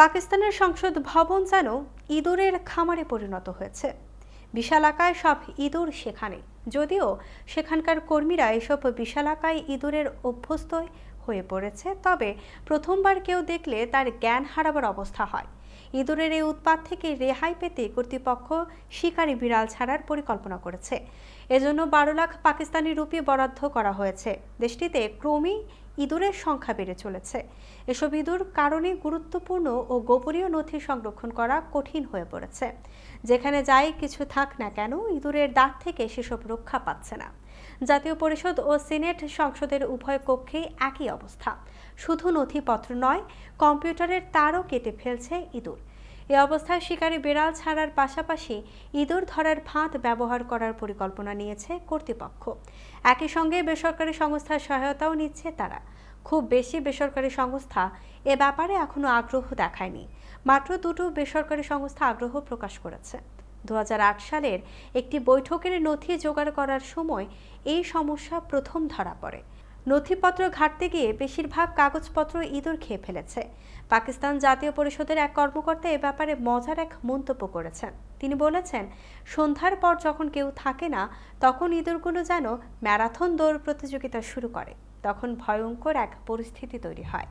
পাকিস্তানের সংসদ ভবন যেন ইঁদুরের খামারে পরিণত হয়েছে। বিশালাকায় সব ইঁদুর সেখানে। যদিও সেখানকার কর্মীরা এসব বিশালাকায় ইঁদুরের অভ্যস্ত হয়ে পড়েছে, তবে প্রথমবার কেউ দেখলে তার জ্ঞান হারাবার অবস্থা হয়। ইঁদুরের এই উৎপাত থেকে রেহাই পেতে কর্তৃপক্ষ শিকারী বিড়াল ছাড়ার পরিকল্পনা করেছে। এজন্য বারো লাখ পাকিস্তানি রুপি বরাদ্দ করা হয়েছে। দেশটিতে ক্রমেই ইঁদুরের সংখ্যা বেড়ে চলেছে। এসব ইঁদুর কারণে গুরুত্বপূর্ণ ও গোপনীয় নথি সংরক্ষণ করা কঠিন হয়ে পড়েছে। যেখানে যাই কিছু থাক না কেন, ইঁদুরের দাঁত থেকে সেসব রক্ষা পাচ্ছে না। জাতীয় পরিষদ ও সিনেট সংসদের উভয় কক্ষেই একই অবস্থা। শুধু নথিপত্র নয়, কম্পিউটারের তারও কেটে ফেলছে ইঁদুর। এ অবস্থায় শিকারী বিড়াল ছাড়ার পাশাপাশি ইঁদুর ধরার ফাঁদ ব্যবহার করার পরিকল্পনা নিয়েছে কর্তৃপক্ষ। একই সঙ্গে বেসরকারি সংস্থার সহায়তাও নিচ্ছে তারা। খুব বেশি বেসরকারি সংস্থা এ ব্যাপারে এখনও আগ্রহ দেখায়নি। মাত্র দুটো বেসরকারি সংস্থা আগ্রহ প্রকাশ করেছে। দু হাজার আট সালের একটি বৈঠকের নথি জোগাড় করার সময় এই সমস্যা প্রথম ধরা পড়ে। নথিপত্র ঘাটতে গিয়ে বেশিরভাগ কাগজপত্র ইঁদুর খেয়ে ফেলেছে। পাকিস্তান জাতীয় পরিষদের এক কর্মকর্তা এ ব্যাপারে মজার এক মন্তব্য করেছেন। তিনি বলেছেন, সন্ধ্যার পর যখন কেউ থাকে না, তখন ইঁদুরগুলো যেন ম্যারাথন দৌড় প্রতিযোগিতা শুরু করে। তখন ভয়ঙ্কর এক পরিস্থিতি তৈরি হয়।